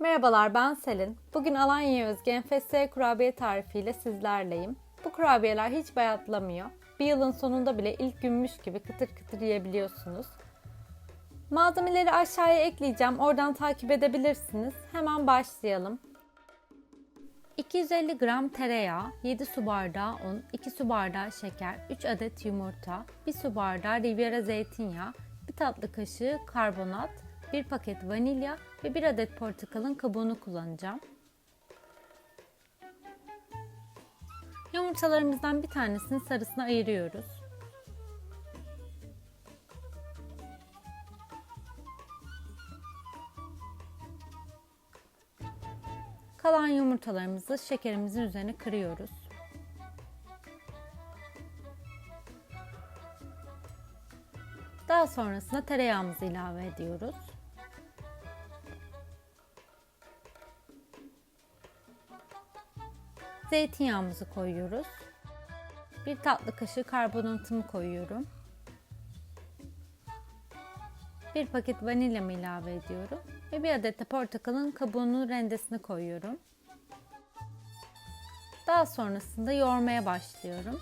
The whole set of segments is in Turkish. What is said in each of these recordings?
Merhabalar ben Selin. Bugün Alanya özgü enfes kurabiye tarifiyle sizlerleyim. Bu kurabiyeler hiç bayatlamıyor. Bir yılın sonunda bile ilk günmüş gibi kıtır kıtır yiyebiliyorsunuz. Malzemeleri aşağıya ekleyeceğim. Oradan takip edebilirsiniz. Hemen başlayalım. 250 gram tereyağı, 7 su bardağı un, 2 su bardağı şeker, 3 adet yumurta, 1 su bardağı Riviera zeytinyağı, 1 tatlı kaşığı karbonat, 1 paket vanilya ve 1 adet portakalın kabuğunu kullanacağım. Yumurtalarımızdan bir tanesini sarısına ayırıyoruz. Kalan yumurtalarımızı şekerimizin üzerine kırıyoruz. Daha sonrasında tereyağımızı ilave ediyoruz. Zeytinyağımızı koyuyoruz. Bir tatlı kaşığı karbonatımı koyuyorum. Bir paket vanilyamı ilave ediyorum. Ve bir adet de portakalın kabuğunun rendesini koyuyorum. Daha sonrasında yoğurmaya başlıyorum.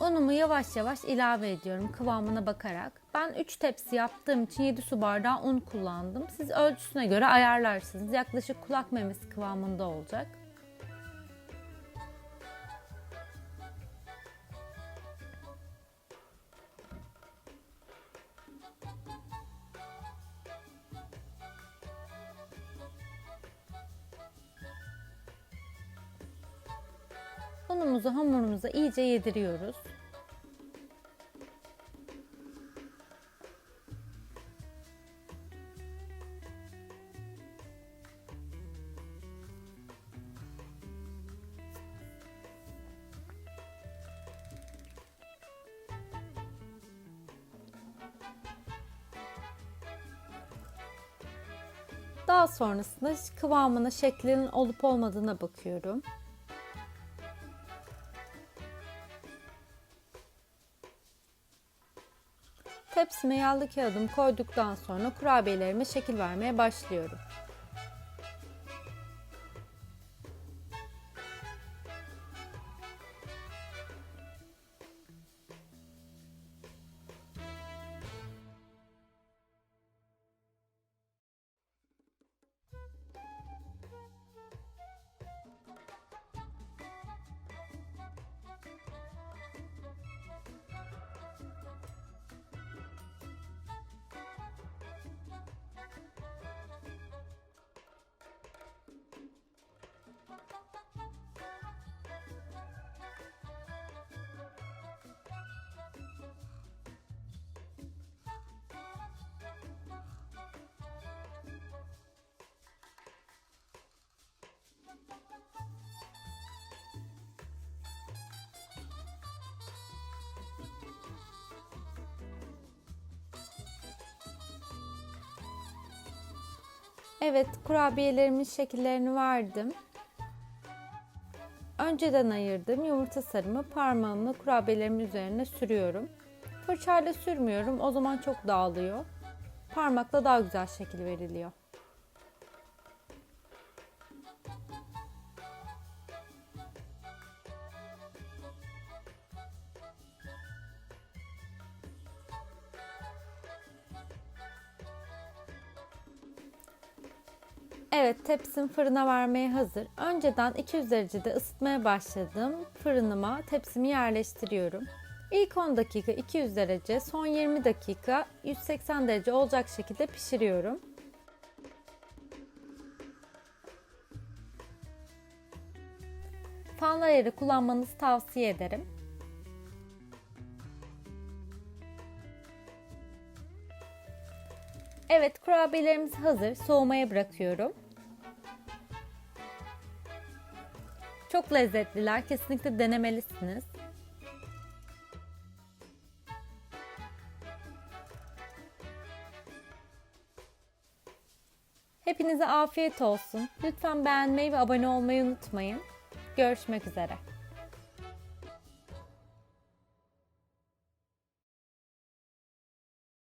Unumu yavaş yavaş ilave ediyorum kıvamına bakarak. Ben 3 tepsi yaptığım için 7 su bardağı un kullandım. Siz ölçüsüne göre ayarlarsınız. Yaklaşık kulak memesi kıvamında olacak. Unumuzu hamurumuza iyice yediriyoruz. Daha sonrasında kıvamına, şeklinin olup olmadığına bakıyorum. Tepsime yağlı kağıdımı koyduktan sonra kurabiyelerime şekil vermeye başlıyorum. Evet, kurabiyelerimin şekillerini verdim. Önceden ayırdığım yumurta sarımı parmağımla kurabiyelerimin üzerine sürüyorum. Fırçayla sürmüyorum, o zaman çok dağılıyor. Parmakla daha güzel şekil veriliyor. Evet tepsim fırına vermeye hazır. Önceden 200 derecede ısıtmaya başladığım fırınıma tepsimi yerleştiriyorum. İlk 10 dakika 200 derece, son 20 dakika 180 derece olacak şekilde pişiriyorum. Fanlı ayarı kullanmanızı tavsiye ederim. Evet kurabiyelerimiz hazır. Soğumaya bırakıyorum. Çok lezzetliler. Kesinlikle denemelisiniz. Hepinize afiyet olsun. Lütfen beğenmeyi ve abone olmayı unutmayın. Görüşmek üzere.